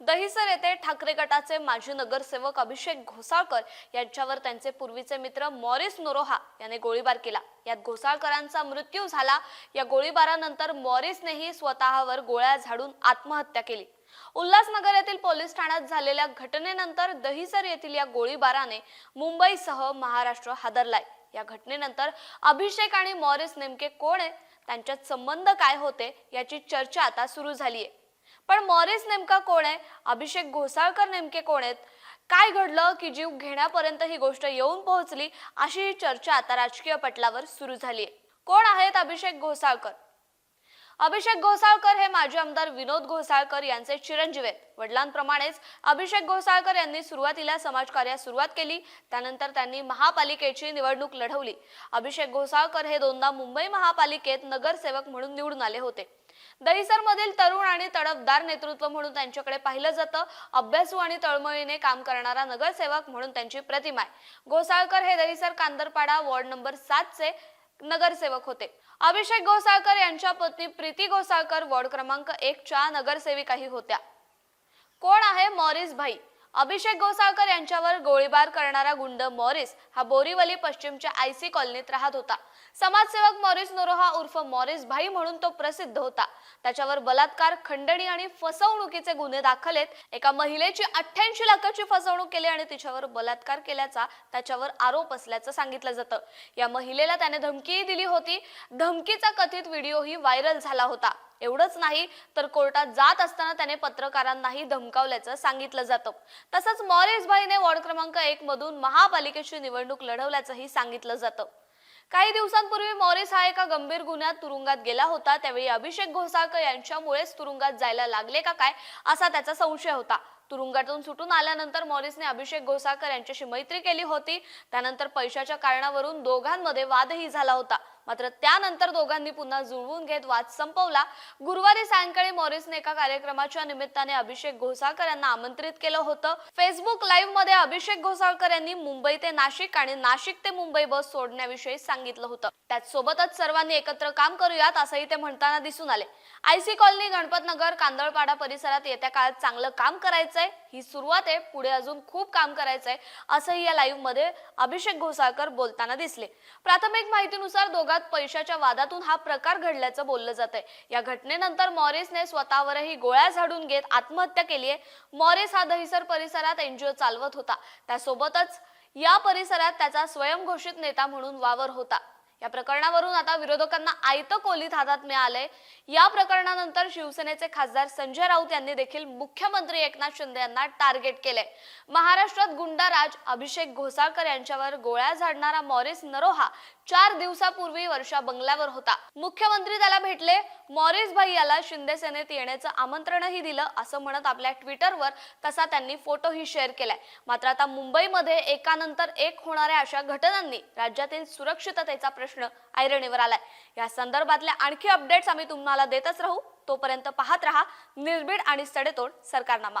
दहिसर येथे ठाकरे गटाचे माजी नगरसेवक अभिषेक घोसाळकर यांच्यावर त्यांचे पूर्वीचे मित्र मॉरिस नोरोहा याने गोळीबार केला. यात घोसाळकरांचा मृत्यू झाला. या गोळीबारानंतर मॉरिसनेही स्वतःवर गोळ्या झाडून आत्महत्या केली. उल्हासनगर येथील पोलीस ठाण्यात झालेल्या घटनेनंतर दहिसर येथील या गोळीबाराने मुंबईसह महाराष्ट्र हादरलाय. या घटनेनंतर अभिषेक आणि मॉरिस नेमके कोण आहे? त्यांच्यात संबंध काय होते? याची चर्चा आता सुरू झालीय. पण मॉरिस नेमका कोण आहे? अभिषेक घोसाळकर नेमके कोण आहेत? काय घडलं की जीव घेण्यापर्यंत ही गोष्ट येऊन पोहोचली? अशी ही चर्चा आता राजकीय पटलावर सुरू झाली आहे. कोण आहेत अभिषेक घोसाळकर? अभिषेक घोसाळकर हे माजी आमदार विनोद घोसाळकर यांचे चिरंजीव आहेत. वडिलांप्रमाणेच अभिषेक घोसाळकर यांनी सुरुवातीला समाजकार्यास सुरुवात केली. त्यानंतर त्यांनी महापालिकेची निवडणूक लढवली. अभिषेक घोसाळकर हे दोनदा मुंबई महापालिकेत नगरसेवक म्हणून निवडून आले होते. दहिसर मधील तरुण आणि तडफदार नेतृत्व म्हणून त्यांच्याकडे पाहिलं जातं. अभ्यासू आणि तळमळीने काम करणारा नगरसेवक म्हणून त्यांची प्रतिमा आहे. घोसाळकर हे दहिसर कांदरपाडा वॉर्ड नंबर सातचे नगरसेवक होते. अभिषेक घोसाळकर यांच्या पत्नी प्रीती घोसाळकर वॉर्ड क्रमांक एक च्या नगरसेविकाही होत्या. कोण आहे मॉरिस भाई? अभिषेक गोसाळकर यांच्यावर गोळीबार करणारा गुंड मॉरिस हा बोरीवली पश्चिमच्या आयसी कॉलनीत राहत होता. समाजसेवक मॉरिस नोरोहा उर्फ मॉरिस भाई म्हणून तो प्रसिद्ध होता. त्याच्यावर बलात्कार खंडणी आणि फसवणुकीचे गुन्हे दाखल आहेत. एका महिलेची अठ्ठ्याऐंशी लाखाची फसवणूक केली आणि तिच्यावर बलात्कार केल्याचा त्याच्यावर आरोप असल्याचं सांगितलं जातं. या महिलेला त्याने धमकीही दिली होती. धमकीचा कथित व्हिडिओही व्हायरल झाला होता. एवढंच नाही तर कोर्टात जात असताना त्याने पत्रकारांनाही धमकावल्याचं सांगितलं जातं. तसंच मॉरेस भाईने वॉर्ड क्रमांक एक मधून महापालिकेची निवडणूक लढवल्याचंही सांगितलं जातं. काही दिवसांपूर्वी मॉरिस हा एका गंभीर गुन्ह्यात तुरुंगात गेला होता त्यावेळी अभिषेक घोसाळकर यांच्यामुळेच तुरुंगात जायला लागले का काय असा त्याचा संशय होता. तुरुंगातून सुटून आल्यानंतर मॉरिसने अभिषेक घोसाळकर यांच्याशी मैत्री केली होती. त्यानंतर पैशाच्या कारणावरून दोघांमध्ये वादही झाला होता. मात्र त्यानंतर दोघांनी पुन्हा जुळवून घेत वाद संपवला. गुरुवारी सायंकाळी मॉरिसने एका कार्यक्रमाच्या निमित्ताने अभिषेक घोसाळकर यांना आमंत्रित केलं होतं. फेसबुक लाईव्हमध्ये अभिषेक घोसाळकर यांनी मुंबई ते नाशिक आणि नाशिक ते मुंबई बस सोडण्याविषयी सांगितलं होतं. त्याचसोबतच सर्वांनी एकत्र काम करूयात असंही ते म्हणताना दिसून आले. आयसी कॉलनी गणपतनगर कांदळपाडा परिसरात येत्या काळात चांगलं काम करायचंय. ही सुरुवात आहे. पुढे अजून खूप काम करायचंय असंही या लाईव्हमध्ये अभिषेक घोसाळकर बोलताना दिसले. प्राथमिक माहितीनुसार दोघात पैशाच्या वादातून हा प्रकार घडल्याचं बोललं जात आहे या घटनेनंतर मॉरिसने स्वतःवरही गोळ्या झाडून घेत आत्महत्या केली आहे मॉरिस हा दहिसर परिसरात एनजीओ चालवत होता. त्यासोबतच या परिसरात त्याचा स्वयंघोषित नेता म्हणून वावर होता. या प्रकरणावरून आता विरोधकांना आयत कोलीत हातात मिळाले या प्रकरणानंतर शिवसेनेचे खासदार संजय राऊत यांनी देखील मुख्यमंत्री एकनाथ शिंदे यांना टार्गेट केले महाराष्ट्रात गुंडाराज अभिषेक घोसाळकर यांच्यावर गोळ्या झाडणारा मॉरिस नरोहा चार दिवसापूर्वी वर्षा बंगल्यावर होता. मुख्यमंत्री त्याला भेटले. मॉरिस भाई याला शिंदे सेनेत येण्याचं आमंत्रणही दिलं असं म्हणत आपल्या ट्विटरवर तसा त्यांनी फोटोही शेअर केलाय. मात्र आता मुंबईमध्ये एकानंतर एक होणाऱ्या अशा घटनांनी राज्यातील सुरक्षिततेचा प्रश्न ऐरणीवर आलाय. या संदर्भातल्या आणखी अपडेट्स आम्ही तुम्हाला देतच राहू. तोपर्यंत पाहत रहा. निर्भीड आणि सडेतोड सरकारनामा.